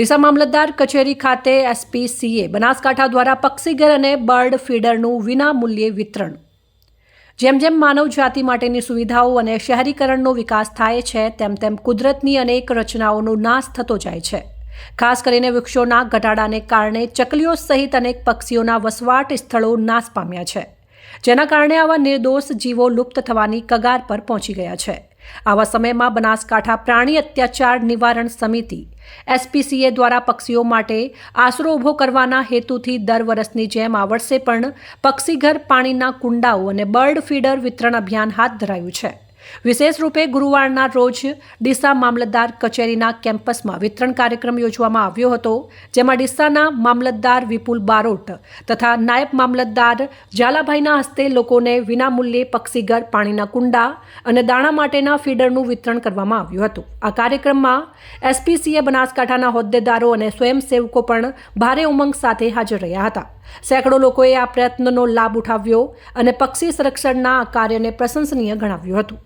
ડીસા મામલતદાર કચેરી ખાતે એસપીસીએ બનાસકાંઠા દ્વારા પક્ષીઘર અને બર્ડ ફીડરનું વિના મૂલ્યે વિતરણ. જેમ જેમ માનવ જાતિ માટેની સુવિધાઓ અને શહેરીકરણનો વિકાસ થાય છે, તેમ તેમ કુદરતની અનેક રચનાઓનો નાશ થતો જાય છે. ખાસ કરીને વૃક્ષોના ઘટાડાને કારણે ચકલીઓ સહિત અનેક પક્ષીઓના વસવાટ સ્થળો નાશ પામ્યા છે, જેના કારણે આવા નિર્દોષ જીવો લુપ્ત થવાની કગાર પર પહોંચી ગયા છે. આવા સમયમાં બનાસકાંઠા પ્રાણી અત્યાચાર નિવારણ સમિતિ, એસપીસીએ દ્વારા પક્ષીઓ માટે આશરો ઊભો કરવાના હેતુથી દર વર્ષની જેમ આ વર્ષે પણ પક્ષીઘર પાણીના કુંડાઓ અને બર્ડ ફીડર વિતરણ અભિયાન હાથ ધરાયું છે. વિશેષ રૂપે ગુરુવારના રોજ ડીસા મામલતદાર કચેરીના કેમ્પસમાં વિતરણ કાર્યક્રમ યોજવામાં આવ્યો હતો, જેમાં ડીસાના મામલતદાર વિપુલ બારોટ તથા નાયબ મામલતદાર ઝાલાભાઈના હસ્તે લોકોને વિનામૂલ્યે પક્ષીઘર, પાણીના કુંડા અને દાણા માટેના ફીડરનું વિતરણ કરવામાં આવ્યું હતું. આ કાર્યક્રમમાં એસપીસીએ બનાસકાંઠાના હોદ્દેદારો અને સ્વયંસેવકો પણ ભારે ઉમંગ સાથે હાજર રહ્યા હતા. સેંકડો લોકોએ આ પ્રયત્નનો લાભ ઉઠાવ્યો અને પક્ષી સંરક્ષણના આ કાર્યને પ્રશંસનીય ગણાવ્યું હતું.